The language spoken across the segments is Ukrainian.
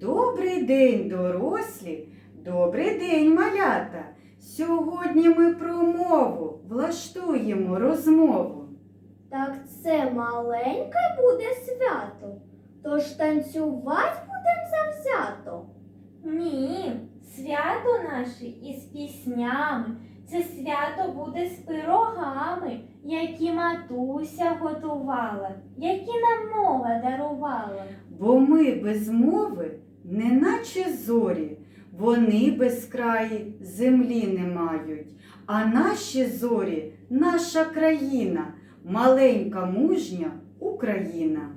Добрий день, дорослі, добрий день, малята. Сьогодні ми про мову влаштуємо розмову. Так це маленьке буде свято, тож танцювати будем завзято. Ні, свято наше із піснями. Це свято буде з пирогами, які матуся готувала, які нам мова дарувала. Бо ми без мови, неначе зорі, вони без краї землі не мають. А наші зорі, наша країна, маленька мужня Україна.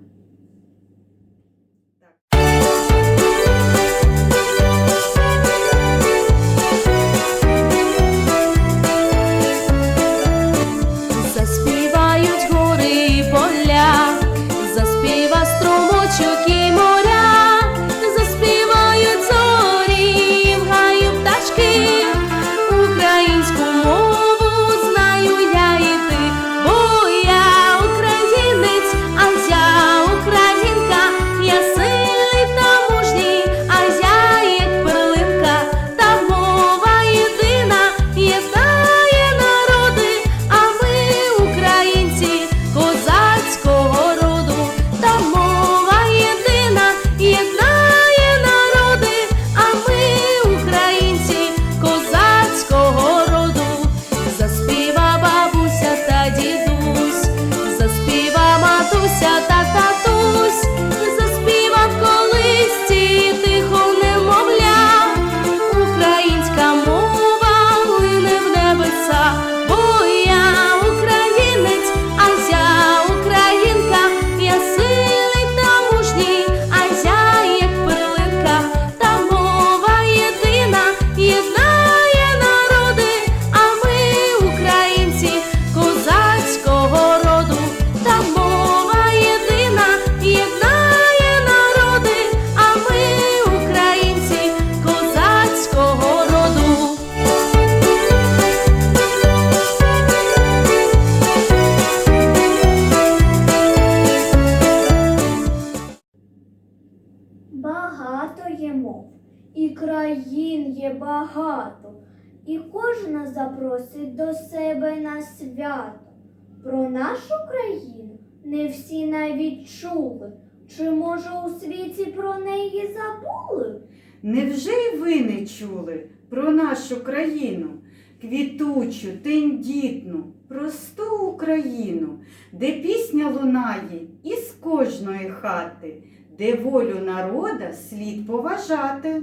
Країн є багато, і кожна запросить до себе на свято. Про нашу країну не всі навіть чули, чи може у світі про неї забули? Невже й ви не чули про нашу країну, квітучу, тендітну, просту Україну, де пісня лунає із кожної хати, де волю народа слід поважати?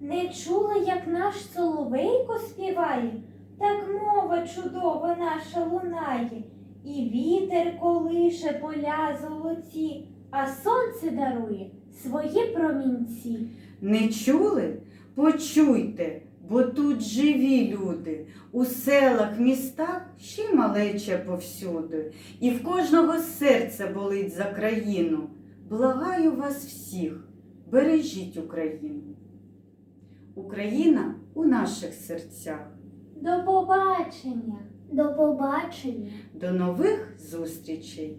Не чула, як наш соловейко співає, так мова чудова наша лунає, і вітер колише поля золоті, а сонце дарує свої промінці. Не чули? Почуйте, бо тут живі люди, у селах, містах ще малеча повсюди, і в кожного серце болить за країну. Благаю вас всіх, бережіть Україну. Україна у наших серцях. До побачення! До побачення! До нових зустрічей!